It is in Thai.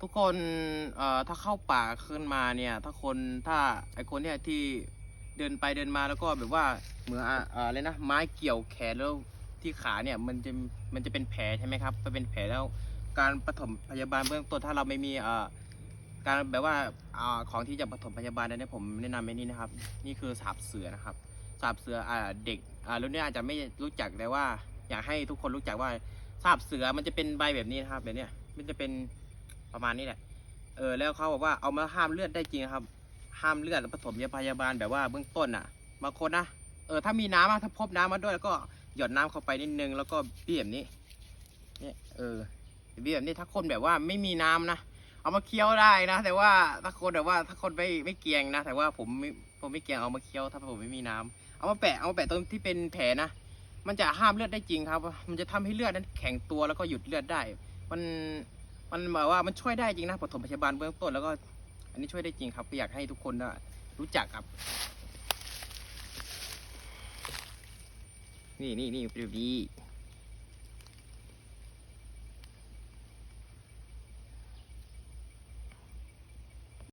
ทุกคนเอ่อถ้าเข้าป่าขึ้นมาเนี่ย ถ้าคนถ้าไอคนเนี่ยที่เดินไปเดินมาแล้วก็แบบว่าเหมือนอะเอ่ออะไรนะไม้เกี่ยวแขนแล้วที่ขาเนี่ยมันจะมันจะเป็นแผลใช่ไหมครับมันเป็นแผลแล้วการปฐมพยาบาลเบื้องต้นถ้าเราไม่มีเอ่อการแบบว่าอ่าของที่จะปฐมพยาบาลเนี่ยผมแนะนำไอ้นี่นะครับ นี่คือสาบเสือนะครับสาบเสืออ่าเด็กอ่ารุ่นนี้อาจจะไม่รู้จักแต่ว่า อยากให้ทุกคนรู้จักว่าสาบเสือมันจะเป็นใบแบบนี้นะครับแบบเนี้ยมันจะเป็น ประมาณนี้แหละ เออแล้วเขาบอกว่าเอามาห้ามเลือดได้จริงครับ ห้ามเลือดผสมยาพยาบาลแบบว่าเบื้องต้นอะบางคนนะ เออถ้ามีน้ำอะถ้าพบน้ำมาด้วยแล้วก็หยดน้ำเข้าไปนิดนึงแล้วก็บี้แบบนี้ เนี่ยเออบี้แบบนี้ถ้าคนแบบว่าไม่มีน้ำนะ เอามาเคี้ยวได้นะ แต่ว่าถ้าคนแบบว่าถ้าคนไม่ไม่เกียงนะ แต่ว่าผมไม่ผมไม่เกียงเอามาเคี้ยวถ้าผมไม่มีน้ำเอามาแปะเอามาแปะตรงที่เป็นแผลนะ มันจะห้ามเลือดได้จริงครับ มันจะทำให้เลือดนั้นแข็งตัวแล้วก็หยุดเลือดได้ มัน มันแบบว่ามันช่วยได้จริงนะปฐมพยาบาลเบื้องต้นแล้วก็ อันนี้ช่วยได้จริงครับอยากให้ทุกคนนะรู้จักครับ นี่นี่นี่ดูดี